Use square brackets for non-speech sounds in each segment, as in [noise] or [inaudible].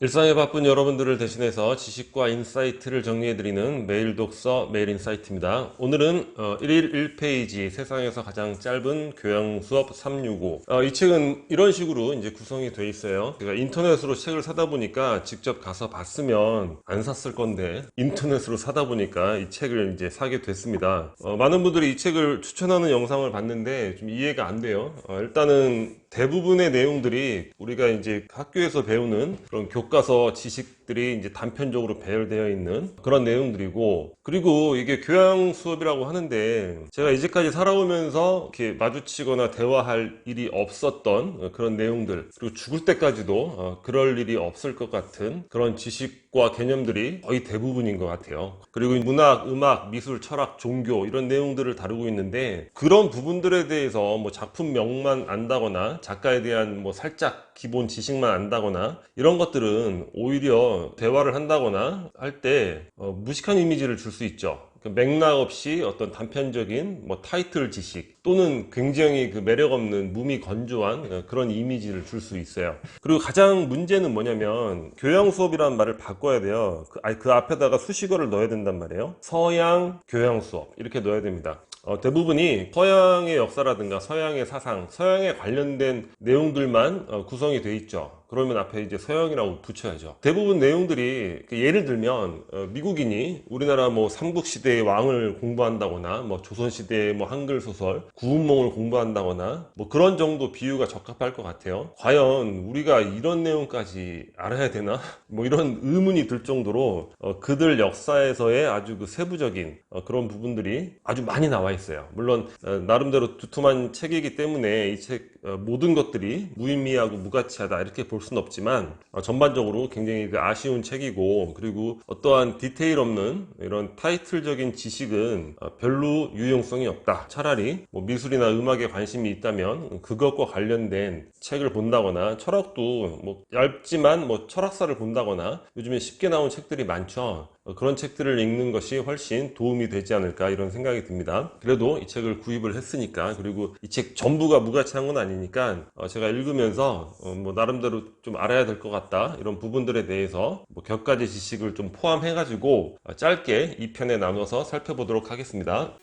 일상에 바쁜 여러분들을 대신해서 지식과 인사이트를 정리해드리는 매일 독서 매일 인사이트입니다. 오늘은 어, 1일 1페이지 세상에서 가장 짧은 교양 수업 365. 어, 이 책은 이런 식으로 이제 구성이 돼 있어요. 제가 인터넷으로 책을 사다 보니까 직접 가서 봤으면 안 샀을 건데 인터넷으로 사다 보니까 이 책을 이제 사게 됐습니다. 어, 많은 분들이 이 책을 추천하는 영상을 봤는데 좀 이해가 안 돼요. 어, 일단은 대부분의 내용들이 우리가 이제 학교에서 배우는 그런 교과서 지식들이 이제 단편적으로 배열되어 있는 그런 내용들이고 그리고 이게 교양 수업이라고 하는데 제가 이제까지 살아오면서 이렇게 마주치거나 대화할 일이 없었던 그런 내용들 그리고 죽을 때까지도 어, 그럴 일이 없을 것 같은 그런 지식과 개념들이 거의 대부분인 것 같아요. 그리고 문학, 음악, 미술, 철학, 종교 이런 내용들을 다루고 있는데 그런 부분들에 대해서 뭐 작품명만 안다거나 작가에 대한 뭐 살짝 기본 지식만 안다거나 이런 것들은 오히려 대화를 한다거나 할때 무식한 이미지를 줄 수 있죠. 그 맥락 없이 어떤 단편적인 뭐 타이틀 지식 또는 굉장히 그 매력 없는 무미 건조한 그런 이미지를 줄 수 있어요. 그리고 가장 문제는 뭐냐면 교양 수업이라는 말을 바꿔야 돼요. 그, 아니, 그 앞에다가 수식어를 넣어야 된단 말이에요. 서양 교양 수업 이렇게 넣어야 됩니다. 어, 대부분이 서양의 역사라든가 서양의 사상, 서양에 관련된 내용들만 어, 구성이 돼 있죠. 그러면 앞에 이제 서양이라고 붙여야죠. 대부분 내용들이 그 예를 들면 어, 미국인이 우리나라 뭐 삼국시대의 왕을 공부한다거나 뭐 조선시대의 뭐 한글 소설 구운몽을 공부한다거나 뭐 그런 정도 비유가 적합할 것 같아요. 과연 우리가 이런 내용까지 알아야 되나? [laughs] 뭐 이런 의문이 들 정도로 어, 그들 역사에서의 아주 그 세부적인 어, 그런 부분들이 아주 많이 나와 있어요. 물론 나름대로 두툼한 책이기 때문에 이책 모든 것들이 무의미하고 무가치하다 이렇게 볼 수는 없지만 어, 전반적으로 굉장히 그 아쉬운 책이고 그리고 어떠한 디테일 없는 이런 타이틀적인 지식은 어, 별로 유용성이 없다. 차라리 뭐 미술이나 음악에 관심이 있다면 그것과 관련된 책을 본다거나 철학도 뭐 얇지만 뭐 철학사를 본다거나 요즘에 쉽게 나온 책들이 많죠. 어, 그런 책들을 읽는 것이 훨씬 도움이 되지 않을까 이런 생각이 듭니다. 그래도 이 책을 구입을 했으니까 그리고 이 책 전부가 무가치한 건 아니니까 어, 제가 읽으면서 어, 뭐 나름대로 좀 알아야 될 것 같다 이런 부분들에 대해서 뭐 격가지 지식을 좀 포함해 가지고 짧게 이 편에 나눠서 살펴보도록 하겠습니다.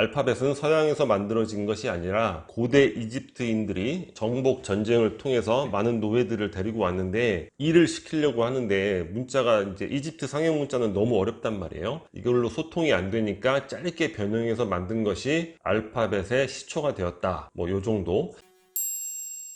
알파벳은 서양에서 만들어진 것이 아니라 고대 이집트인들이 정복 전쟁을 통해서 많은 노예들을 데리고 왔는데 일을 시키려고 하는데 문자가 이제 이집트 상형 문자는 너무 어렵단 말이에요. 이걸로 소통이 안 되니까 짧게 변형해서 만든 것이 알파벳의 시초가 되었다. 뭐 요 정도.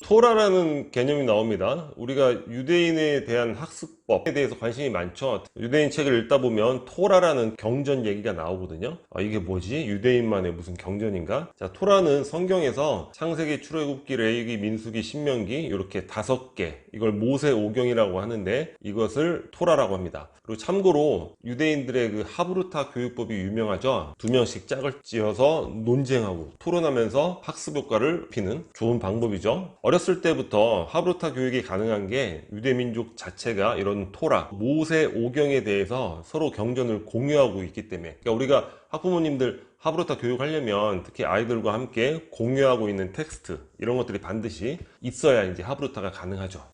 토라라는 개념이 나옵니다. 우리가 유대인에 대한 학습 법에 대해서 관심이 많죠. 유대인 책을 읽다 보면 토라라는 경전 얘기가 나오거든요. 아, 이게 뭐지? 유대인만의 무슨 경전인가? 자, 토라는 성경에서 창세기, 출애굽기, 레위기, 민수기, 신명기 이렇게 다섯 개 이걸 모세 오경이라고 하는데 이것을 토라라고 합니다. 그리고 참고로 유대인들의 그 하브루타 교육법이 유명하죠. 두 명씩 짝을 지어서 논쟁하고 토론하면서 학습 효과를 피는 좋은 방법이죠. 어렸을 때부터 하브루타 교육이 가능한 게 유대민족 자체가 이런 토라, 모세 오경에 대해서 서로 경전을 공유하고 있기 때문에 그러니까 우리가 학부모님들 하브루타 교육하려면 특히 아이들과 함께 공유하고 있는 텍스트 이런 것들이 반드시 있어야 이제 하브루타가 가능하죠.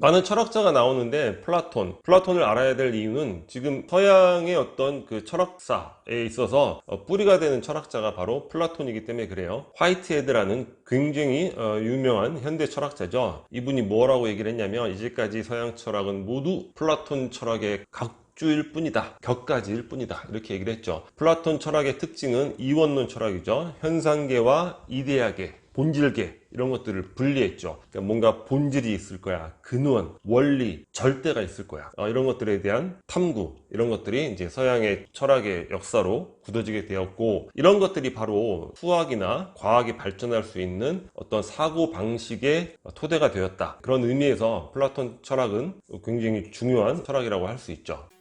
많은 철학자가 나오는데 플라톤, 플라톤을 알아야 될 이유는 지금 서양의 어떤 그 철학사에 있어서 어, 뿌리가 되는 철학자가 바로 플라톤이기 때문에 그래요. 화이트헤드라는 굉장히 어, 유명한 현대 철학자죠. 이분이 뭐라고 얘기를 했냐면 이제까지 서양 철학은 모두 플라톤 철학의 각 주일 뿐이다. 격가지일 뿐이다. 이렇게 얘기를 했죠. 플라톤 철학의 특징은 이원론 철학이죠. 현상계와 이데아계, 본질계 이런 것들을 분리했죠. 그러니까 뭔가 본질이 있을 거야. 근원, 원리, 절대가 있을 거야. 어, 이런 것들에 대한 탐구, 이런 것들이 이제 서양의 철학의 역사로 굳어지게 되었고, 이런 것들이 바로 수학이나 과학이 발전할 수 있는 어떤 사고 방식의 토대가 되었다. 그런 의미에서 플라톤 철학은 굉장히 중요한 철학이라고 할 수 있죠.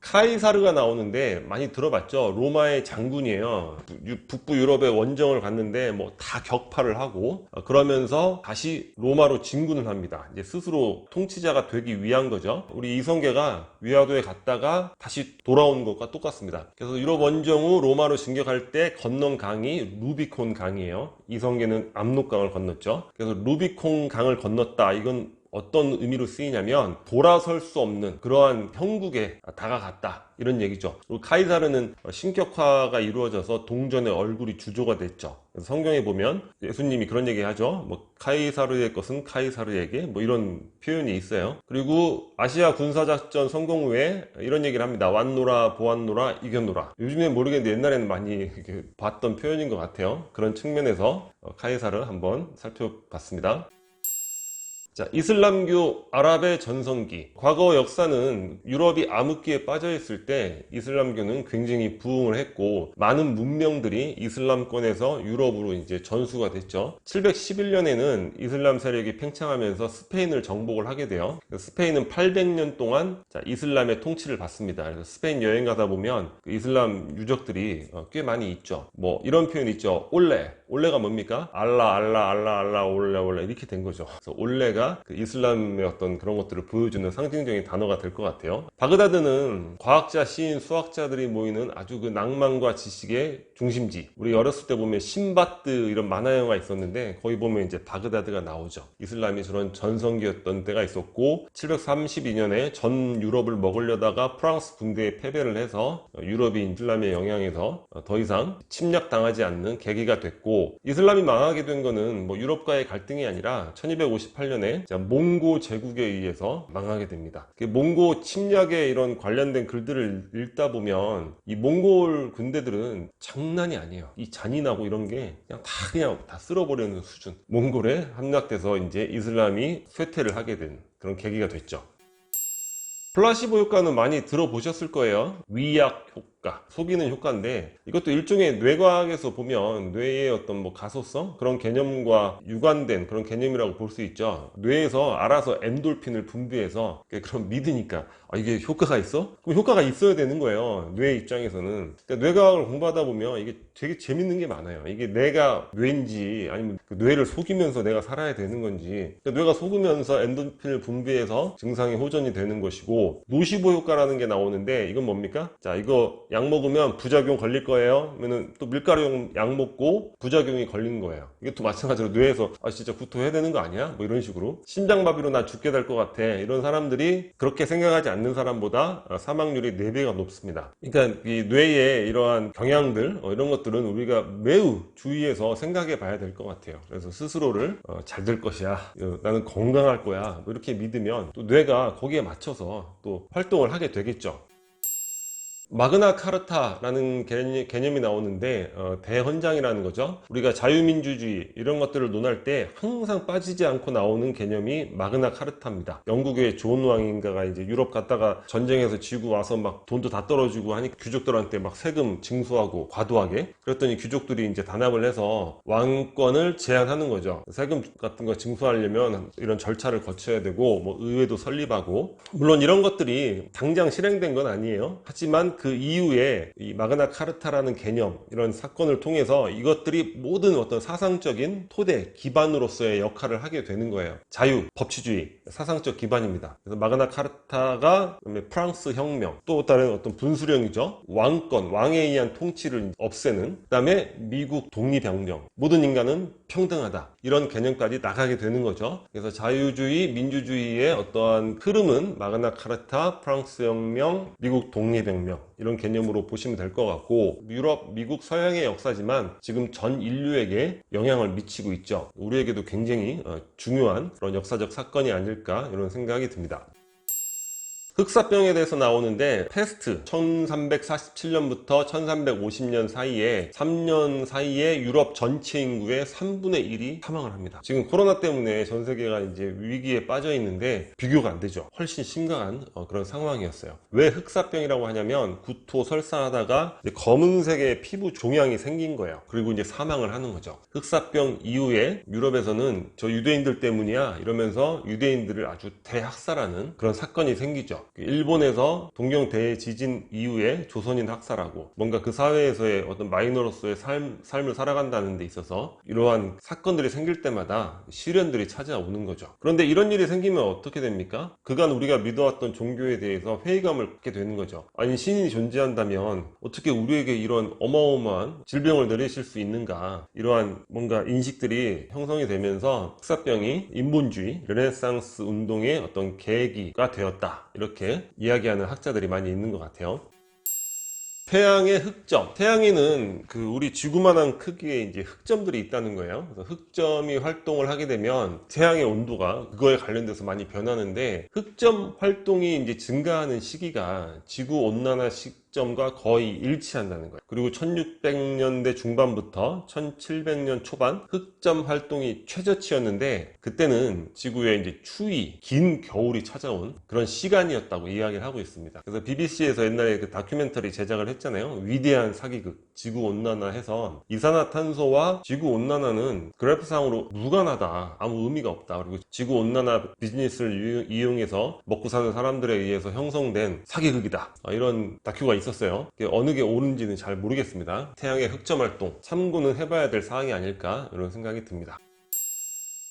카이사르가 나오는데 많이 들어봤죠? 로마의 장군이에요. 북부 유럽의 원정을 갔는데 뭐 다 격파를 하고 어, 그러면서 다시 로마로 진군을 합니다. 이제 스스로 통치자가 되기 위한 거죠. 우리 이성계가 위화도에 갔다가 다시 돌아온 것과 똑같습니다. 그래서 유럽 원정 후 로마로 진격할 때 건넌 강이 루비콘 강이에요. 이성계는 압록강을 건넜죠. 그래서 루비콘 강을 건넜다. 이건 어떤 의미로 쓰이냐면 돌아설 수 없는 그러한 형국에 다가갔다 이런 얘기죠. 그리고 카이사르는 신격화가 이루어져서 동전의 얼굴이 주조가 됐죠. 성경에 보면 예수님이 그런 얘기 하죠. 뭐 카이사르의 것은 카이사르에게 뭐 이런 표현이 있어요. 그리고 아시아 군사작전 성공 후에 이런 얘기를 합니다. 왔노라 보았노라 이겼노라. 요즘엔 모르겠는데 옛날에는 많이 봤던 표현인 것 같아요. 그런 측면에서 어, 카이사르 한번 살펴봤습니다. 자, 이슬람교 아랍의 전성기. 과거 역사는 유럽이 암흑기에 빠져 있을 때 이슬람교는 굉장히 부흥을 했고 많은 문명들이 이슬람권에서 유럽으로 이제 전수가 됐죠. 711년에는 이슬람 세력이 팽창하면서 스페인을 정복을 하게 돼요. 스페인은 800년 동안 자, 이슬람의 통치를 받습니다. 그래서 스페인 여행 가다 보면 그 이슬람 유적들이 어, 꽤 많이 있죠. 뭐 이런 표현 있죠. 올레. 올레가 뭡니까? 알라, 알라, 알라, 알라, 올레, 올레 이렇게 된 거죠. 그래서 올레가 그 이슬람의 어떤 그런 것들을 보여주는 상징적인 단어가 될 것 같아요. 바그다드는 과학자, 시인, 수학자들이 모이는 아주 그 낭만과 지식의 중심지. 우리 어렸을 때 보면 신바트 이런 만화 영화 있었는데 거기 보면 이제 바그다드가 나오죠. 이슬람이 저런 전성기였던 때가 있었고 732년에 전 유럽을 먹으려다가 프랑스 군대에 패배를 해서 유럽이 이슬람의 영향에서 더 이상 침략당하지 않는 계기가 됐고 이슬람이 망하게 된 거는 뭐 유럽과의 갈등이 아니라 1258년에 몽고 제국에 의해서 망하게 됩니다. 그 몽고 침략에 이런 관련된 글들을 읽다 보면 이 몽골 군대들은 장 난이 아니에요. 이 잔인하고 이런 게 그냥 다 그냥 다 쓸어버리는 수준. 몽골에 함락돼서 이제 이슬람이 쇠퇴를 하게 된 그런 계기가 됐죠. 플라시보 효과는 많이 들어보셨을 거예요. 위약 효과, 속이는 효과인데 이것도 일종의 뇌과학에서 보면 뇌의 어떤 뭐 가소성 그런 개념과 유관된 그런 개념이라고 볼 수 있죠. 뇌에서 알아서 엔돌핀을 분비해서 그런 믿으니까 아, 이게 효과가 있어? 그럼 효과가 있어야 되는 거예요. 뇌 입장에서는. 그러니까 뇌과학을 공부하다 보면 이게 되게 재밌는 게 많아요. 이게 내가 뇌인지 아니면 그 뇌를 속이면서 내가 살아야 되는 건지 그러니까 뇌가 속으면서 엔돌핀을 분비해서 증상이 호전이 되는 것이고 노시보 효과라는 게 나오는데 이건 뭡니까? 자 이거 약 먹으면 부작용 걸릴 거예요. 그러면 또 밀가루 약 먹고 부작용이 걸린 거예요. 또 마찬가지로 뇌에서 아 진짜 구토해야 되는 거 아니야? 뭐 이런 식으로 심장마비로 나 죽게 될 것 같아. 이런 사람들이 그렇게 생각하지 않는 사람보다 사망률이 4배가 높습니다. 그러니까 이 뇌의 이러한 경향들 어, 이런 것들은 우리가 매우 주의해서 생각해 봐야 될 것 같아요. 그래서 스스로를 어, 잘될 것이야. 어, 나는 건강할 거야. 뭐 이렇게 믿으면 또 뇌가 거기에 맞춰서 또 활동을 하게 되겠죠. 마그나 카르타라는 개념, 이 나오는데 어, 대헌장이라는 거죠. 우리가 자유민주주의 이런 것들을 논할 때 항상 빠지지 않고 나오는 개념이 마그나 카르타입니다. 영국의 존 왕인가가 이제 유럽 갔다가 전쟁에서 지고 와서 막 돈도 다 떨어지고 하니 귀족들한테 막 세금 징수하고 과도하게 그랬더니 귀족들이 이제 단합을 해서 왕권을 제한하는 거죠. 세금 같은 거 징수하려면 이런 절차를 거쳐야 되고 뭐 의회도 설립하고 물론 이런 것들이 당장 실행된 건 아니에요. 하지만 그 이후에 이 마그나 카르타라는 개념 이런 사건을 통해서 이것들이 모든 어떤 사상적인 토대 기반으로서의 역할을 하게 되는 거예요. 자유, 법치주의 사상적 기반입니다. 그래서 마그나 카르타가 프랑스 혁명 또 다른 어떤 분수령이죠. 왕권, 왕에 의한 통치를 없애는 그다음에 미국 독립혁명 모든 인간은 평등하다 이런 개념까지 나가게 되는 거죠. 그래서 자유주의, 민주주의의 어떠한 흐름은 마그나 카르타, 프랑스 혁명, 미국 독립혁명 이런 개념으로 보시면 될 것 같고 유럽, 미국, 서양의 역사지만 지금 전 인류에게 영향을 미치고 있죠. 우리에게도 굉장히 어, 중요한 그런 역사적 사건이 아닐까 이런 생각이 듭니다. 흑사병에 대해서 나오는데 패스트 1347년부터 1350년 사이에 3년 사이에 유럽 전체 인구의 3분의 1이 사망을 합니다. 지금 코로나 때문에 전 세계가 이제 위기에 빠져 있는데 비교가 안 되죠. 훨씬 심각한 어, 그런 상황이었어요. 왜 흑사병이라고 하냐면 구토 설사하다가 검은색의 피부 종양이 생긴 거예요. 그리고 이제 사망을 하는 거죠. 흑사병 이후에 유럽에서는 저 유대인들 때문이야 이러면서 유대인들을 아주 대학살하는 그런 사건이 생기죠. 그 일본에서 동경 대지진 이후에 조선인 학살하고 뭔가 그 사회에서의 어떤 마이너로서의 삶, 삶을 살아간다는 데 있어서 이러한 사건들이 생길 때마다 시련들이 찾아오는 거죠. 그런데 이런 일이 생기면 어떻게 됩니까? 그간 우리가 믿어왔던 종교에 대해서 회의감을 갖게 되는 거죠. 아니 신인이 존재한다면 어떻게 우리에게 이런 어마어마한 질병을 내리실 수 있는가 이러한 뭔가 인식들이 형성이 되면서 흑사병이 인본주의 르네상스 운동의 어떤 계기가 되었다 이렇게 이야기하는 학자들이 많이 있는 것 같아요. 태양의 흑점. 태양에는 그 우리 지구만한 크기의 이제 흑점들이 있다는 거예요. 그래서 흑점이 활동을 하게 되면 태양의 온도가 그거에 관련돼서 많이 변하는데 흑점 활동이 이제 증가하는 시기가 지구 온난화 시 점과 거의 일치한다는 거예요. 그리고 1600년대 중반부터 1700년 초반 흑점 활동이 최저치였는데 그때는 지구에 이제 추위, 긴 겨울이 찾아온 그런 시간이었다고 이야기를 하고 있습니다. 그래서 BBC에서 옛날에 그 다큐멘터리 제작을 했잖아요. 위대한 사기극, 지구 온난화 해서 이산화탄소와 지구 온난화는 그래프상으로 무관하다. 아무 의미가 없다. 그리고 지구 온난화 비즈니스를 유- 이용해서 먹고 사는 사람들에 의해서 형성된 사기극이다. 아, 이런 다큐가 있었어요. 어느 게 옳은지는 잘 모르겠습니다. 태양의 흑점 활동 참고는 해봐야 될 사항이 아닐까 이런 생각이 듭니다.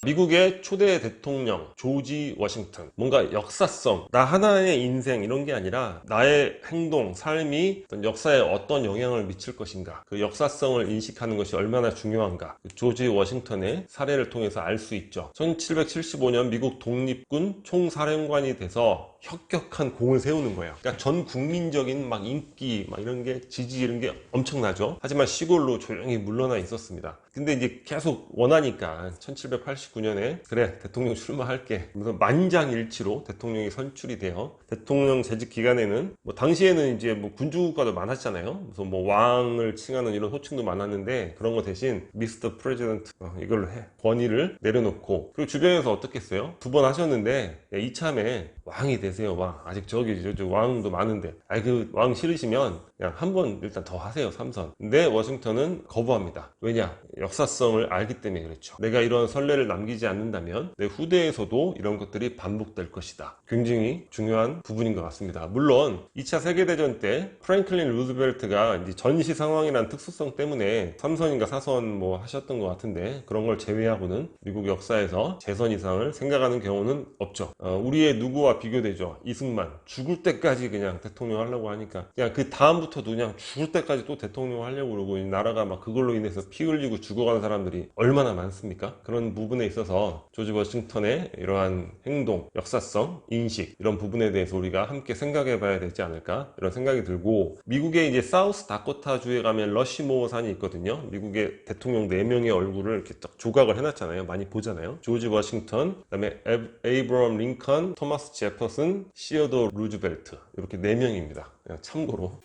미국의 초대 대통령 조지 워싱턴 뭔가 역사성 나 하나의 인생 이런 게 아니라 나의 행동 삶이 역사에 어떤 영향을 미칠 것인가 그 역사성을 인식하는 것이 얼마나 중요한가 그 조지 워싱턴의 사례를 통해서 알 수 있죠 1775년 미국 독립군 총사령관이 돼서 혁혁한 공을 세우는 거예요. 그러니까 전 국민적인 막 인기 막 이런 게 지지 이런 게 엄청나죠. 하지만 시골로 조용히 물러나 있었습니다. 근데 이제 계속 원하니까 1789년에 그래 대통령 출마할게. 무슨 만장일치로 대통령이 선출이 돼요. 대통령 재직 기간에는 뭐 당시에는 이제 뭐 군주국가도 많았잖아요. 그래서 뭐 왕을 칭하는 이런 호칭도 많았는데 그런 거 대신 미스터 프레지던트 어, 이걸로 해 권위를 내려놓고 그리고 주변에서 어떻게 했어요? 두 번 하셨는데 야, 이참에 왕이 되세요. 왕 아직 저기 저쪽 왕도 많은데. 아이 그왕 싫으시면 그냥 한 번 일단 더 하세요 삼선. 근데 워싱턴은 거부합니다. 왜냐? 역사성을 알기 때문에 그렇죠. 내가 이런 선례를 남기지 않는다면 내 후대에서도 이런 것들이 반복될 것이다. 굉장히 중요한 부분인 것 같습니다. 물론 2차 세계대전 때 프랭클린 루즈벨트가 이제 전시 상황이란 특수성 때문에 3선인가 4선 뭐 하셨던 것 같은데 그런 걸 제외하고는 미국 역사에서 재선 이상을 생각하는 경우는 없죠. 어, 우리의 누구와 비교되죠 이승만. 죽을 때까지 그냥 대통령 하려고 하니까. 그냥 그 다음부터도 그냥 죽을 때까지 또 대통령 하려고 그러고 이 나라가 막 그걸로 인해서 피 흘리고 죽어가는 사람들이 얼마나 많습니까? 그런 부분에 있어서 조지 워싱턴의 이러한 행동 역사성 인식 이런 부분에 대해서 우리가 함께 생각해 봐야 되지 않을까? 이런 생각이 들고 미국의 이제 사우스 다코타주에 가면 러시모어 산이 있거든요. 미국의 대통령 4명의 얼굴을 이렇게 딱 조각을 해놨잖아요. 많이 보잖아요. 조지 워싱턴 그다음에 에- 에이브럼 링컨 토마스 제퍼슨 시어도 루즈벨트 이렇게 4명입니다 참고로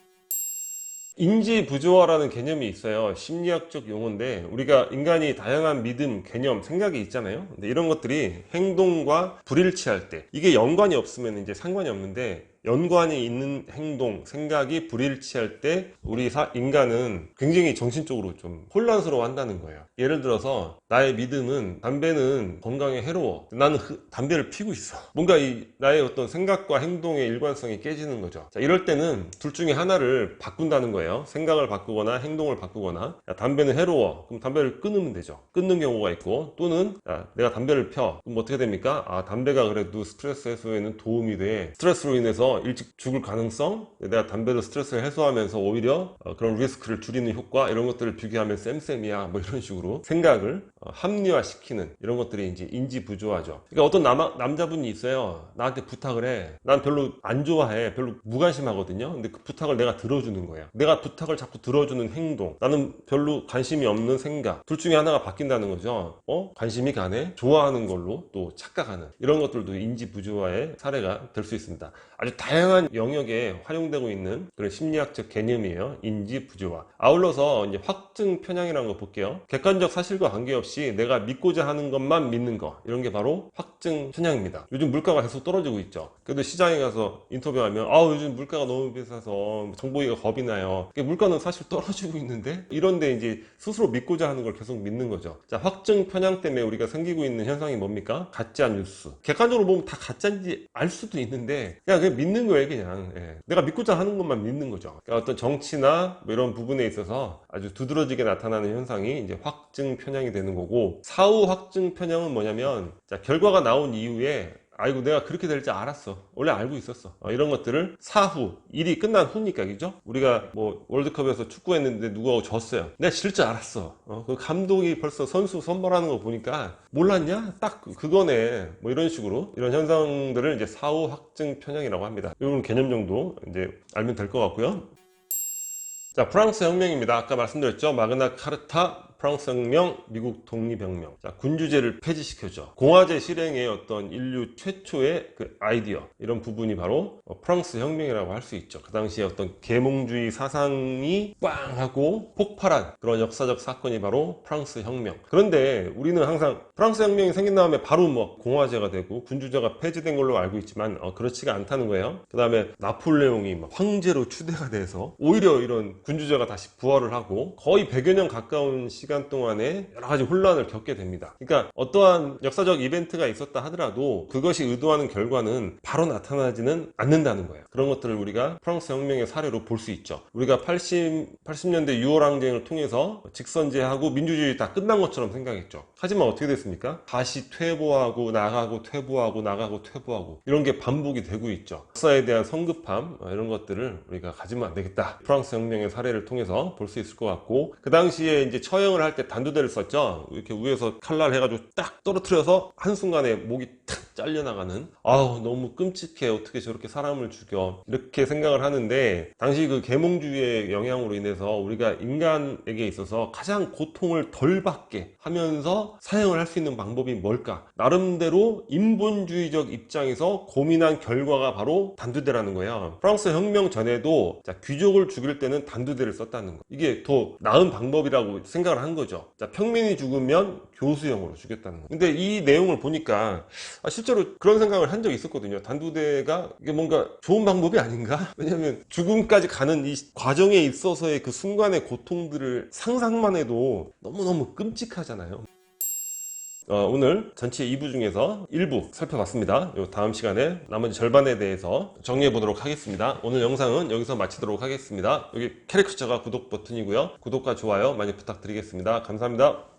인지 부조화라는 개념이 있어요. 심리학적 용어인데 우리가 인간이 다양한 믿음, 개념, 생각이 있잖아요. 근데 이런 것들이 행동과 불일치할 때 이게 연관이 없으면 이제 상관이 없는데 연관이 있는 행동, 생각이 불일치할 때 우리 사- 인간은 굉장히 정신적으로 좀 혼란스러워 한다는 거예요. 예를 들어서 나의 믿음은 담배는 건강에 해로워. 나는 그 담배를 피고 있어. 뭔가 이 나의 어떤 생각과 행동의 일관성이 깨지는 거죠. 자, 이럴 때는 둘 중에 하나를 바꾼다는 거예요. 생각을 바꾸거나 행동을 바꾸거나 야, 담배는 해로워. 그럼 담배를 끊으면 되죠. 끊는 경우가 있고 또는 야, 내가 담배를 펴. 그럼 어떻게 됩니까? 아, 담배가 그래도 스트레스 해소에는 도움이 돼. 스트레스로 인해서 일찍 죽을 가능성? 내가 담배로 스트레스를 해소하면서 오히려 어, 그런 리스크를 줄이는 효과 이런 것들을 비교하면 쌤쌤이야. 뭐 이런 식으로 생각을 어, 합리화시키는 이런 것들이 이제 인지 부조화죠. 그러니까 어떤 남, 남자분이 있어요. 나한테 부탁을 해. 난 별로 안 좋아해. 별로 무관심하거든요. 근데 그 부탁을 내가 들어주는 거예요. 내가 부탁을 자꾸 들어주는 행동. 나는 별로 관심이 없는 생각. 둘 중에 하나가 바뀐다는 거죠. 어? 관심이 가네? 좋아하는 걸로 또 착각하는. 이런 것들도 인지 부조화의 사례가 될 수 있습니다. 아주 다양한 영역에 활용되고 있는 그런 심리학적 개념이에요. 인지 부조화. 아울러서 이제 확증 편향이라는 거 볼게요. 객관적 사실과 관계없이 없이 내가 믿고자 하는 것만 믿는 거 이런 게 바로 확증 편향입니다. 요즘 물가가 계속 떨어지고 있죠. 그래도 시장에 가서 인터뷰하면 아 요즘 물가가 너무 비싸서 정보기가 겁이 나요. 이게 물가는 사실 떨어지고 있는데 이런데 이제 스스로 믿고자 하는 걸 계속 믿는 거죠. 자 확증 편향 때문에 우리가 생기고 있는 현상이 뭡니까? 가짜 뉴스. 객관적으로 보면 다 가짜인지 알 수도 있는데 그냥 그냥 믿는 거예요 그냥. 예. 내가 믿고자 하는 것만 믿는 거죠. 그러니까 어떤 정치나 뭐 이런 부분에 있어서 아주 두드러지게 나타나는 현상이 이제 확증 편향이 되는 거고 사후 확증 편향은 뭐냐면 자 결과가 나온 이후에 아이고 내가 그렇게 될 줄 알았어. 원래 알고 있었어. 어, 이런 것들을 사후 일이 끝난 후니까 그죠? 우리가 뭐 월드컵에서 축구했는데 누가 졌어요. 내가 질 줄 알았어. 어, 그 감독이 벌써 선수 선발하는 거 보니까 몰랐냐? 딱 그- 그거네. 뭐 이런 식으로 이런 현상들을 이제 사후 확증 편향이라고 합니다. 이런 개념 정도 이제 알면 될 것 같고요. 자, 프랑스 혁명입니다. 아까 말씀드렸죠. 마그나 카르타, 프랑스 혁명, 미국 독립혁명. 자, 군주제를 폐지시켰죠. 공화제 실행의 어떤 인류 최초의 그 아이디어, 이런 부분이 바로 어, 프랑스 혁명이라고 할 수 있죠. 그 당시에 어떤 계몽주의 사상이 빵 하고 폭발한 그런 역사적 사건이 바로 프랑스 혁명. 그런데 우리는 항상 프랑스 혁명이 생긴 다음에 바로 뭐 공화제가 되고 군주제가 폐지된 걸로 알고 있지만 어, 그렇지가 않다는 거예요. 그 다음에 나폴레옹이 막 황제로 추대가 돼서 오히려 이런 군주제가 다시 부활을 하고 거의 100여 년 가까운 시간 동안에 여러 가지 혼란을 겪게 됩니다. 그러니까 어떠한 역사적 이벤트가 있었다 하더라도 그것이 의도하는 결과는 바로 나타나지는 않는다는 거예요. 그런 것들을 우리가 프랑스 혁명의 사례로 볼 수 있죠. 우리가 80, 80년대 6월 항쟁을 통해서 직선제하고 민주주의 다 끝난 것처럼 생각했죠. 하지만 어떻게 됐습니까? 다시 퇴보하고 나가고 퇴보하고 나가고 퇴보하고 이런 게 반복이 되고 있죠. 역사에 대한 성급함 어, 이런 것들을 우리가 가지면 안 되겠다. 프랑스 혁명의 사례를 통해서 볼 수 있을 것 같고 그 당시에 이제 처형을 할 때 단두대를 썼죠. 이렇게 위에서 칼날 해가지고 딱 떨어뜨려서 한순간에 목이 탁 잘려나가는? 아우 너무 끔찍해. 어떻게 저렇게 사람을 죽여? 이렇게 생각을 하는데 당시 그 계몽주의의 영향으로 인해서 우리가 인간에게 있어서 가장 고통을 덜 받게 하면서 사용을 할 수 있는 방법이 뭘까? 나름대로 인본주의적 입장에서 고민한 결과가 바로 단두대라는 거예요 프랑스 혁명 전에도 자, 귀족을 죽일 때는 단두대를 썼다는 거. 이게 더 나은 방법이라고 생각을 한 거죠. 자, 평민이 죽으면 교수형으로 죽였다는 거. 근데 이 내용을 보니까 아, 실제로 그런 생각을 한 적이 있었거든요. 단두대가 이게 뭔가 좋은 방법이 아닌가? [laughs] 왜냐면 죽음까지 가는 이 과정에 있어서의 그 순간의 고통들을 상상만 해도 너무너무 끔찍하잖아요. 어, 오늘 전체 2부 중에서 일부 살펴봤습니다. 요 다음 시간에 나머지 절반에 대해서 정리해 보도록 하겠습니다. 오늘 영상은 여기서 마치도록 하겠습니다. 여기 캐릭터가 구독 버튼이고요. 구독과 좋아요 많이 부탁드리겠습니다. 감사합니다.